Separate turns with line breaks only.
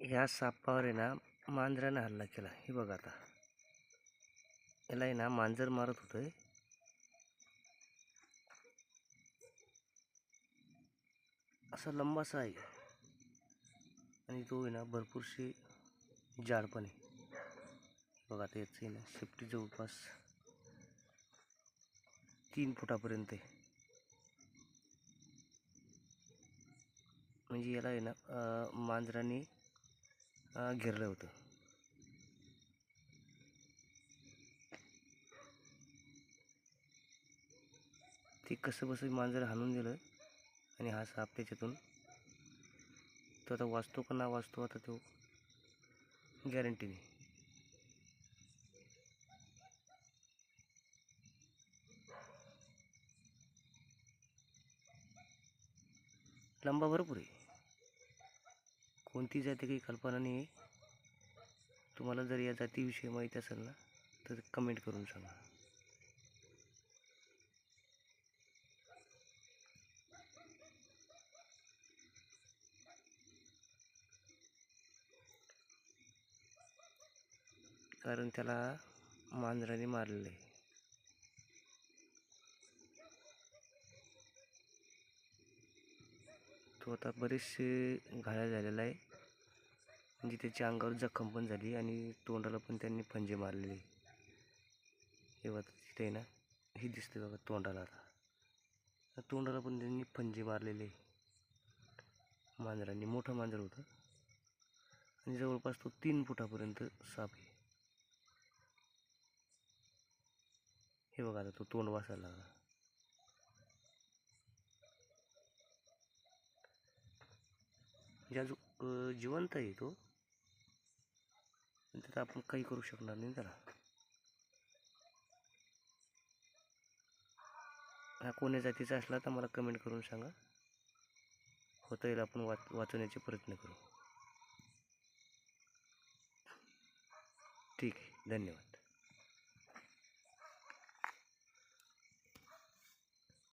ह्या सापावर आहे ना मांजरानं हल्ला केला. हे बघा आता. याला आहे ना मांजर मारत होतं असा लंबासा आहे. आणि तो आहे ना भरपूरशी जाड पण आहे. बघा आता याचं आहे ना शेपटी जवळपास तीन फुटापर्यंत आहे. म्हणजे याला आहे ना मांजराने घेरलं होतं. ते कसं बसं मांजर हाणून दिलं आणि हा साप त्याच्यातून तो आता वाचतो का ना वाचतो आता तो गॅरंटी नाही लंबा भरपूर आहे. कोणती जाती काही कल्पना नाही तुम्हाला जर या जातीविषयी माहीत असेल ना तर कमेंट करून सांगा. कारण त्याला मांजराने मारलेलं आहे. तो आता बरेचसे घायाळ झालेला आहे. म्हणजे त्याच्या अंगावर जखम पण झाली आणि तोंडाला पण त्यांनी पंजे मारलेले. हे बघा तिथे आहे ना हे दिसते बघा तोंडाला आता. तोंडाला पण त्यांनी पंजे मारलेले. मांजरांनी मोठं मांजर होतं. आणि जवळपास तो तीन फुटापर्यंत साप आहे. हे बघा आता तो तोंड वासायला लागला. म्हणजे जो जिवंत आहे तो. तर आपण काही करू शकणार नाही त्याला हा कोण्या जातीचा असला तर मला कमेंट करून सांगा. होता येईल आपण वाच वाचवण्याचे प्रयत्न करू. ठीक आहे धन्यवाद.